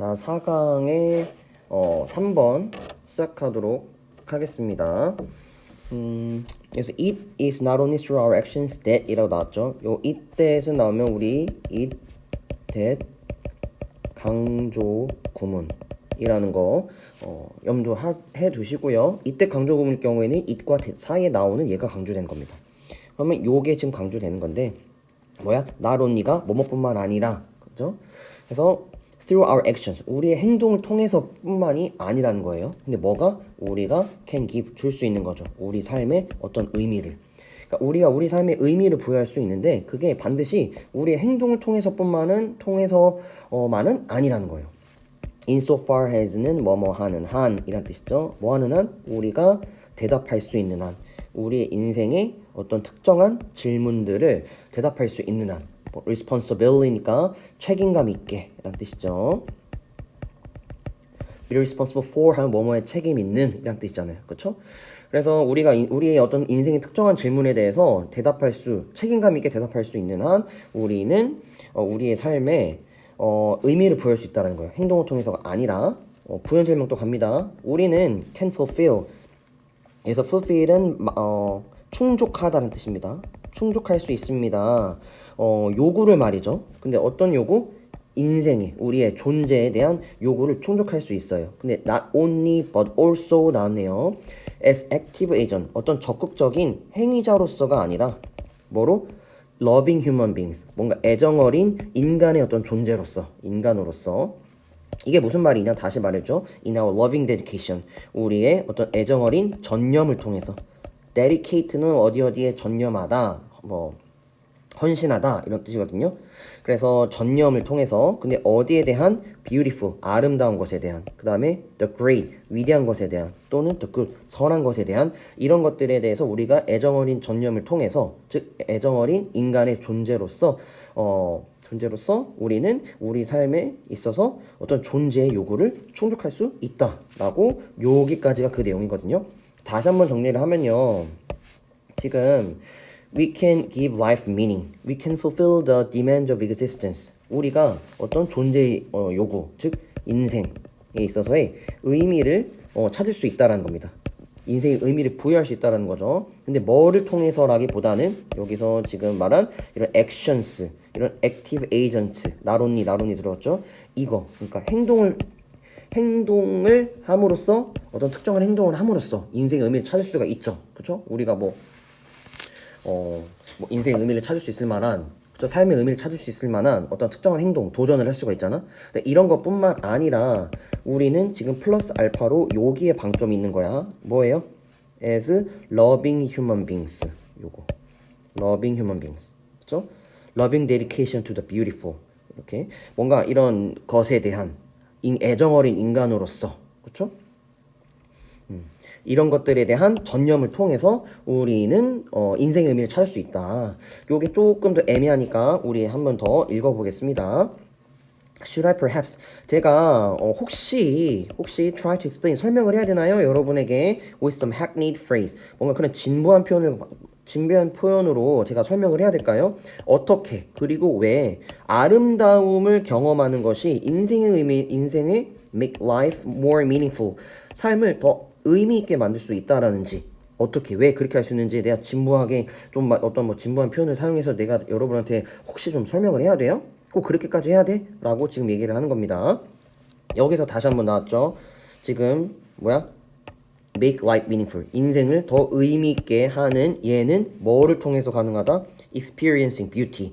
자, 4강의 어, 3번 시작하도록 하겠습니다. 음, 그래서 it is not only through our actions that 이라고 나왔죠. 요 it that은 나오면 우리 it that 강조 구문이라는 거 어, 염두해 두시고요. 이때 강조 구문일 경우에는 it과 that 사이에 나오는 얘가 강조되는 겁니다. 그러면 요게 지금 강조되는 건데 뭐야? only가 뭐뭐뿐만 아니라 그죠? 그래서 through our actions 우리의 행동을 통해서뿐만이 아니라는 거예요. 근데 뭐가 우리가 can give 줄 수 있는 거죠. 우리 삶의 어떤 의미를. 그러니까 우리가 우리 삶에 의미를 부여할 수 있는데 그게 반드시 우리의 행동을 통해서뿐만은 통해서만은 아니라는 거예요. insofar as는 뭐뭐 하는 한 이란 뜻이죠. 뭐 하는 한 우리가 대답할 수 있는 한 우리의 인생의 어떤 특정한 질문들을 대답할 수 있는 한 뭐, responsibility니까 책임감 있게 라는 뜻이죠. be responsible for 하면 뭐뭐에 책임 있는 이란 뜻이잖아요. 그렇죠? 그래서 우리가 이- 우리의 어떤 인생의 특정한 질문에 대해서 대답할 수 책임감 있게 대답할 수 있는 한 우리는 어, 우리의 삶에 어, 의미를 부여할 수 있다는 거예요. 행동을 통해서가 아니라 어, 부연 설명도 갑니다. 우리는 can fulfill 그래서 fulfill은 마- 어, 충족하다는 뜻입니다. 충족할 수 있습니다. 어, 요구를 말이죠. 근데 어떤 요구? 인생에 우리의 존재에 대한 요구를 충족할 수 있어요. 근데 not only but also 나왔네요. as active agent 어떤 적극적인 행위자로서가 아니라 뭐로 loving human beings 뭔가 애정 어린 인간의 어떤 존재로서 인간으로서 이게 무슨 말이냐 다시 말해줘 in our loving dedication 우리의 어떤 애정 어린 전념을 통해서 dedicate는 어디 어디에 전념하다 뭐 헌신하다 이런 뜻이거든요. 그래서 전념을 통해서 근데 어디에 대한 beautiful 아름다운 것에 대한 그 다음에 the great 위대한 것에 대한 또는 the good 선한 것에 대한 이런 것들에 대해서 우리가 애정어린 전념을 통해서 즉 애정어린 인간의 존재로서 어 존재로서 우리는 우리 삶에 있어서 어떤 존재의 요구를 충족할 수 있다라고 여기까지가 그 내용이거든요. 다시 한번 정리를 하면요. 지금 we can give life meaning. We can fulfill the demands of existence. 우리가 어떤 존재의 어, 요구, 즉 인생에 있어서의 의미를 어, 찾을 수 있다라는 겁니다. 인생의 의미를 부여할 수 있다라는 거죠. 근데 뭐를 통해서라기보다는 여기서 지금 말한 이런 actions, 이런 active agents, 나론니 나론니 들어갔죠. 이거 그러니까 행동을 행동을 함으로써 어떤 특정한 행동을 함으로써 인생의 의미를 찾을 수가 있죠. 그렇죠? 우리가 뭐 어, 뭐 인생의 의미를 찾을 수 있을 만한 그쵸? 삶의 의미를 찾을 수 있을 만한 어떤 특정한 행동, 도전을 할 수가 있잖아. 근데 이런 것뿐만 아니라 우리는 지금 플러스 알파로 여기에 방점이 있는 거야. 뭐예요? as loving human beings. 요거. loving human beings. 그죠? loving dedication to the beautiful. 이렇게 뭔가 이런 것에 대한 인- 애정어린 인간으로서 그렇죠? 이런 것들에 대한 전념을 통해서 우리는 어, 인생의 의미를 찾을 수 있다. 요게 조금 더 애매하니까 우리 한번 더 읽어보겠습니다. Should I perhaps 제가 어, 혹시 혹시 try to explain 설명을 해야 되나요? 여러분에게 with some hackneyed phrase 뭔가 그런 진부한 표현을 진부한 표현으로 제가 설명을 해야 될까요? 어떻게 그리고 왜 아름다움을 경험하는 것이 인생의 의미 인생의 make life more meaningful 삶을 더 의미 있게 만들 수 있다라는지 어떻게 왜 그렇게 할 수 있는지 내가 진부하게 좀 마- 어떤 뭐 진부한 표현을 사용해서 내가 여러분한테 혹시 좀 설명을 해야 돼요? 꼭 그렇게까지 해야 돼? 라고 지금 얘기를 하는 겁니다. 여기서 다시 한번 나왔죠. 지금 뭐야? Make life meaningful. 인생을 더 의미 있게 하는 얘는 뭐를 통해서 가능하다? experiencing beauty.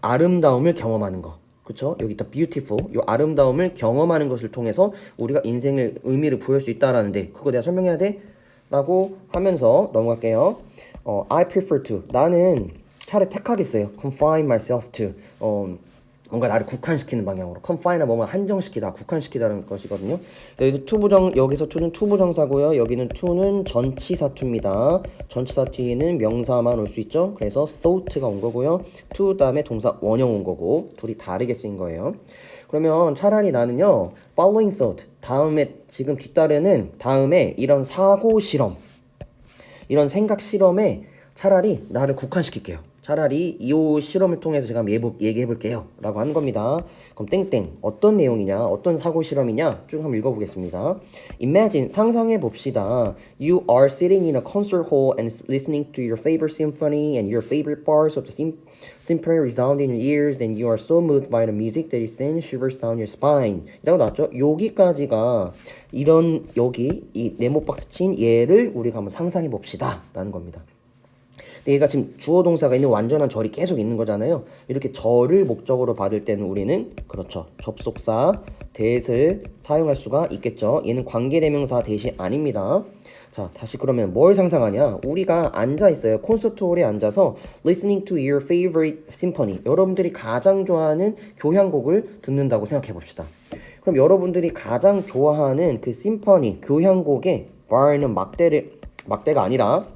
아름다움을 경험하는 거. 그쵸? 여기 있다 beautiful. 요 아름다움을 경험하는 것을 통해서 우리가 인생의 의미를 부여할 수 있다라는데 그거 내가 설명해야 돼? 라고 하면서 넘어갈게요. 어, I prefer to. 나는 차를 택하겠어요. confine myself to. 어, 뭔가 나를 국한시키는 방향으로 confine은 뭐뭐 한정시키다, 국한시키다는 것이거든요. 여기서 투부정 여기서 투는 투부정사고요. 여기는 투는 전치사투입니다. 전치사투에는 명사만 올 수 있죠. 그래서 thought가 온 거고요. to 다음에 동사 원형 온 거고 둘이 다르게 쓰인 거예요. 그러면 차라리 나는요 following thought 다음에 지금 뒤따르는 다음에 이런 사고 실험 이런 생각 실험에 차라리 나를 국한시킬게요. 차라리 이 실험을 통해서 제가 얘기해 볼게요. 라고 하는 겁니다. 그럼 땡땡 어떤 내용이냐 어떤 사고 실험이냐 쭉 한번 읽어보겠습니다. Imagine 상상해 봅시다. You are sitting in a concert hall and listening to your favorite symphony and your favorite parts of the sym- symphony resound in your ears. Then you are so moved by the music that it sends shivers down your spine. 이라고 나왔죠. 여기까지가 이런 여기 이 네모 박스 친 얘를 우리가 한번 상상해 봅시다. 라는 겁니다. 근데 얘가 지금 주어 동사가 있는 완전한 절이 계속 있는 거잖아요. 이렇게 절을 목적으로 받을 때는 우리는 그렇죠. 접속사 대을 사용할 수가 있겠죠. 얘는 관계대명사 대시 아닙니다. 자, 다시 그러면 뭘 상상하냐? 우리가 앉아 있어요. 콘서트 홀에 앉아서 listening to your favorite symphony. 여러분들이 가장 좋아하는 교향곡을 듣는다고 생각해 봅시다. 그럼 여러분들이 가장 좋아하는 그 심퍼니 교향곡의 bar는 막대를 막대가 아니라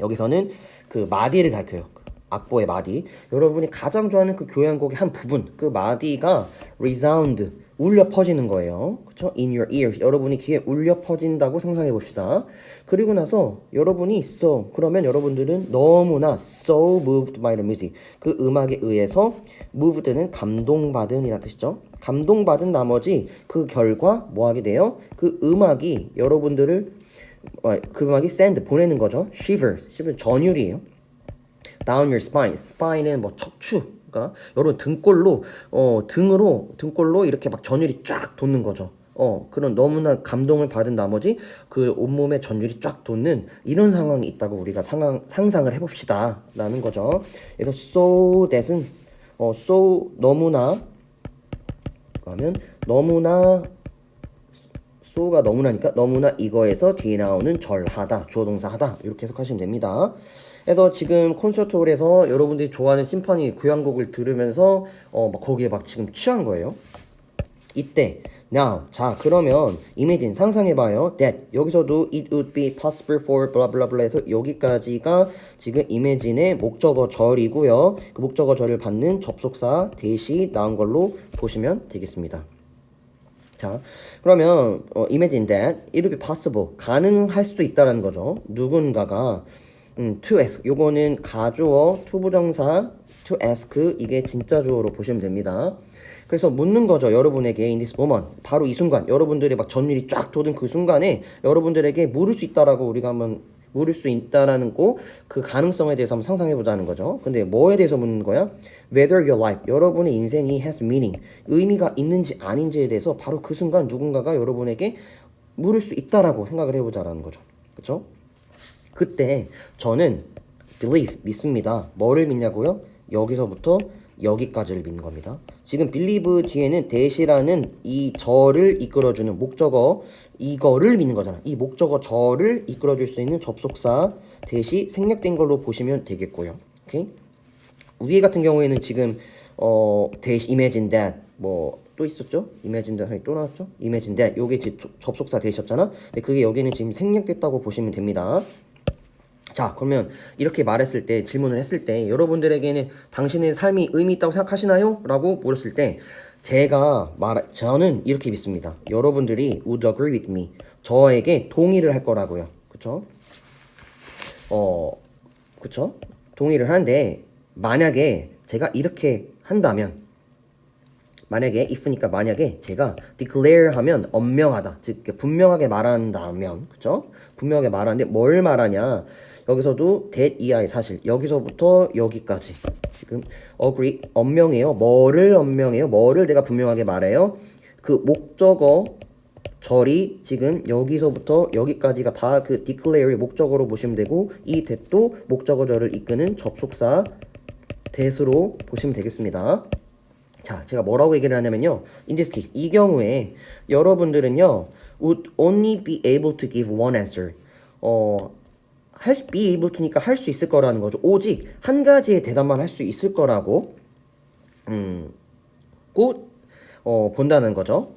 여기서는 그 마디를 가르쳐요. 악보의 마디. 여러분이 가장 좋아하는 그 교향곡의 한 부분, 그 마디가 resound, 울려 퍼지는 거예요. 그쵸? In your ears. 여러분이 귀에 울려 퍼진다고 상상해 봅시다. 그리고 나서 여러분이 so, 그러면 여러분들은 너무나 so moved by the music. 그 음악에 의해서 moved는 감동받은 이라는 뜻이죠. 감동받은 나머지 그 결과 뭐 하게 돼요? 그 음악이 여러분들을 어, 그 음악이 send 보내는 거죠. shivers, shivers 전율이에요. down your spine. spine은 뭐 척추. 그러니까 여러분 등골로 어 등으로 등골로 이렇게 막 전율이 쫙 돋는 거죠. 어 그런 너무나 감동을 받은 나머지 그 온몸에 전율이 쫙 돋는 이런 상황이 있다고 우리가 상황 상상을 해봅시다라는 거죠. 그래서 so that은 어 so 너무나 그러면 너무나 so가 너무나니까 너무나 이거에서 뒤에 나오는 절하다 주어 동사 하다 이렇게 해석하시면 됩니다. 그래서 지금 콘서트홀에서 여러분들이 좋아하는 심파니 교향곡을 들으면서 어 막 거기에 막 지금 취한 거예요. 이때 now 자 그러면 imagine 상상해봐요 that 여기서도 it would be possible for blah blah blah 해서 여기까지가 지금 imagine의 목적어 절이고요 그 목적어 절을 받는 접속사 대시 나온 걸로 보시면 되겠습니다 자 그러면 어, imagine that it would be possible 가능할 수도 있다라는 거죠 누군가가 음, to ask 요거는 가주어 투부정사 to ask 이게 진짜 주어로 보시면 됩니다. 그래서 묻는 거죠. 여러분에게 in this moment 바로 이 순간 여러분들의 막 전율이 쫙 돋은 그 순간에 여러분들에게 물을 수 있다라고 우리가 한번 물을 수 있다라는 거 그 가능성에 대해서 한번 상상해 보자는 거죠. 근데 뭐에 대해서 묻는 거야? Whether your life 여러분의 인생이 has meaning 의미가 있는지 아닌지에 대해서 바로 그 순간 누군가가 여러분에게 물을 수 있다라고 생각을 해보자라는 거죠. 그렇죠? 그때 저는 believe 믿습니다. 뭐를 믿냐고요? 여기서부터 여기까지를 믿는 겁니다. 지금 believe 뒤에는 대시라는 이 저를 이끌어주는 목적어 이거를 믿는 거잖아. 이 목적어 저를 이끌어줄 수 있는 접속사 대시 생략된 걸로 보시면 되겠고요. 오케이? 위에 같은 경우에는 지금 어 대시 imagine that 뭐 또 있었죠? imagine that 또 나왔죠? imagine that 요게 지- 조- 접속사 대시였잖아. 근데 그게 여기는 지금 생략됐다고 보시면 됩니다. 자, 그러면 이렇게 말했을 때, 질문을 했을 때, 여러분들에게는 당신의 삶이 의미 있다고 생각하시나요? 라고 물었을 때, 제가 말, 저는 이렇게 믿습니다. 여러분들이 would agree with me. 저에게 동의를 할 거라고요. 그쵸? 어, 그쵸? 동의를 하는데, 만약에 제가 이렇게 한다면, 만약에 if니까 만약에 제가 declare 하면 엄명하다 즉 분명하게 말한다면 그죠 분명하게 말하는데 뭘 말하냐 여기서도 that 이하의 사실 여기서부터 여기까지 지금 agree 엄명해요 뭐를 엄명해요 뭐를 내가 분명하게 말해요 그 목적어 절이 지금 여기서부터 여기까지가 다 그 declare의 목적어로 보시면 되고 이 that도 목적어 절을 이끄는 접속사 that으로 보시면 되겠습니다. 자, 제가 뭐라고 얘기를 하냐면요. In this case, 이 경우에 여러분들은요, would only be able to give one answer. 어, 할 수, be able to니까 할 수 있을 거라는 거죠. 오직 한 가지의 대답만 할 수 있을 거라고, 음, 꼭, 어, 본다는 거죠.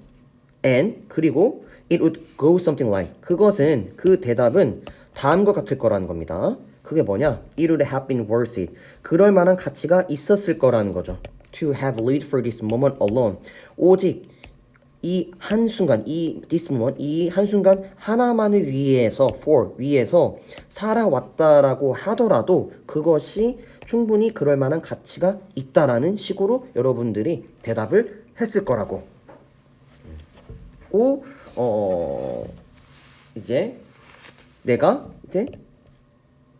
And, 그리고 it would go something like. 그것은, 그 대답은 다음과 같을 거라는 겁니다. 그게 뭐냐? It would have been worth it. 그럴 만한 가치가 있었을 거라는 거죠. To have lived for this moment alone. 오직 이 한순간, 이 this moment, 이 한순간 하나만을 위해서, for, 위해서 살아왔다라고 하더라도 그것이 충분히 그럴 만한 가치가 있다라는 식으로 여러분들이 대답을 했을 거라고. 오, 어, 이제 내가 이제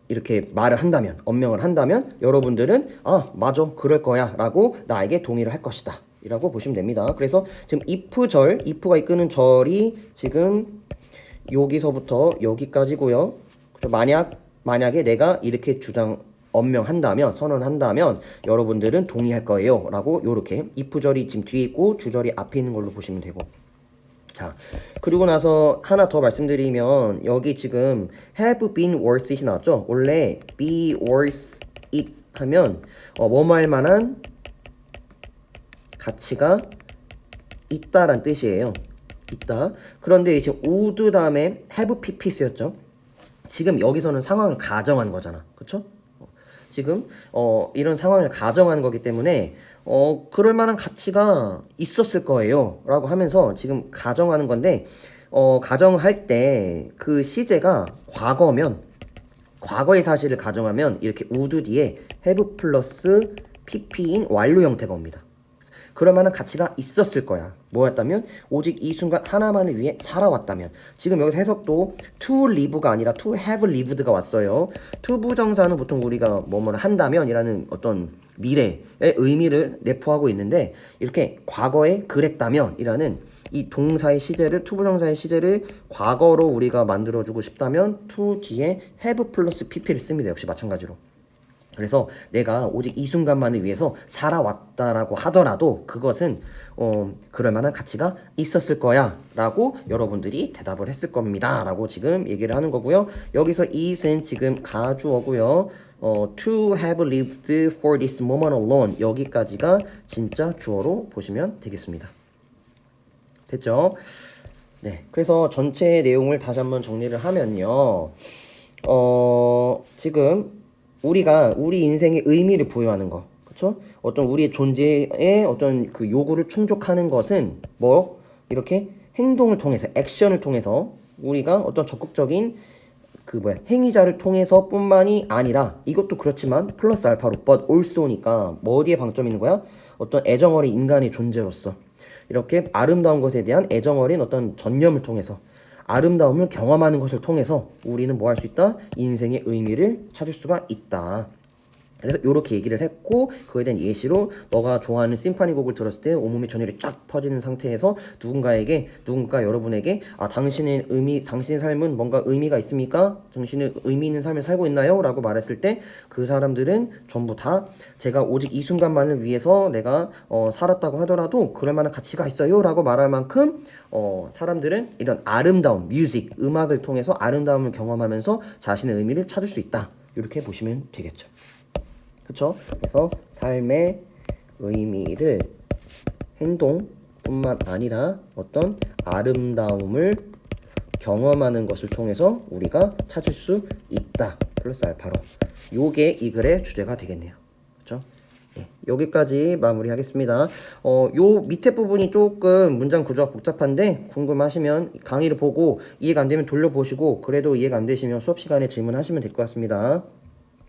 이렇게 말을 한다면, 언명을 한다면 여러분들은 아, 맞아. 그럴 거야 라고 나에게 동의를 할 것이다. 이라고 보시면 됩니다. 그래서 지금 if 절, if가 이끄는 절이 지금 여기서부터 여기까지고요. 만약 만약에 내가 이렇게 주장 언명한다면 선언한다면 여러분들은 동의할 거예요라고 요렇게 if 절이 지금 뒤에 있고 주절이 앞에 있는 걸로 보시면 되고 자, 그리고 나서 하나 더 말씀드리면 여기 지금 have been worth it이 나왔죠? 원래 be worth it 하면 어, 뭐뭐할 만한 가치가 있다란 뜻이에요. 있다. 그런데 이제 would 다음에 have pp 쓰였죠? 지금 여기서는 상황을 가정한 거잖아. 그쵸? 어, 지금 어, 이런 상황을 가정한 거기 때문에 어, 그럴 만한 가치가 있었을 거예요. 라고 하면서 지금 가정하는 건데, 어, 가정할 때 그 시제가 과거면, 과거의 사실을 가정하면 이렇게 우드 뒤에 have 플러스 pp인 완료 형태가 옵니다. 그럴 만한 가치가 있었을 거야. 뭐였다면 오직 이 순간 하나만을 위해 살아왔다면 지금 여기서 해석도 to live가 아니라 to have lived가 왔어요. to 부정사는 보통 우리가 뭐뭐를 한다면이라는 어떤 미래의 의미를 내포하고 있는데 이렇게 과거에 그랬다면이라는 이 동사의 시제를 to 부정사의 시제를 과거로 우리가 만들어주고 싶다면 to 뒤에 have 플러스 pp를 씁니다. 역시 마찬가지로. 그래서 내가 오직 이 순간만을 위해서 살아왔다라고 하더라도 그것은 어, 그럴 만한 가치가 있었을 거야 라고 여러분들이 대답을 했을 겁니다 라고 지금 얘기를 하는 거고요. 여기서 it은 지금 가주어고요. 어, to have lived for this moment alone 여기까지가 진짜 주어로 보시면 되겠습니다. 됐죠? 네. 그래서 전체 내용을 다시 한번 정리를 하면요. 어, 지금 우리가 우리 인생에 의미를 부여하는 거. 그렇죠? 어떤 우리의 존재에 어떤 그 요구를 충족하는 것은 뭐 이렇게 행동을 통해서 액션을 통해서 우리가 어떤 적극적인 그 뭐야 행위자를 통해서뿐만이 아니라 이것도 그렇지만 플러스 알파로 but also니까 뭐 어디에 방점이 있는 거야? 어떤 애정어린 인간의 존재로서 이렇게 아름다운 것에 대한 애정어린 어떤 전념을 통해서 아름다움을 경험하는 것을 통해서 우리는 뭐 할 수 있다? 인생의 의미를 찾을 수가 있다. 그래서 이렇게 얘기를 했고 그에 대한 예시로 너가 좋아하는 심파니 곡을 들었을 때 온몸에 전율이 쫙 퍼지는 상태에서 누군가에게 누군가 여러분에게 아 당신의 의미 당신의 삶은 뭔가 의미가 있습니까? 당신의 의미 있는 삶을 살고 있나요? 라고 말했을 때 그 사람들은 전부 다 제가 오직 이 순간만을 위해서 내가 어, 살았다고 하더라도 그럴 만한 가치가 있어요 라고 말할 만큼 어, 사람들은 이런 아름다움 뮤직 음악을 통해서 아름다움을 경험하면서 자신의 의미를 찾을 수 있다 이렇게 보시면 되겠죠. 그렇죠? 그래서 삶의 의미를 행동뿐만 아니라 어떤 아름다움을 경험하는 것을 통해서 우리가 찾을 수 있다. 플러스 알파로. 요게 이 글의 주제가 되겠네요. 그렇죠? 네, 여기까지 마무리하겠습니다. 어, 요 밑에 부분이 조금 문장 구조가 복잡한데 궁금하시면 강의를 보고 이해가 안 되면 돌려보시고 그래도 이해가 안 되시면 수업 시간에 질문하시면 될 것 같습니다.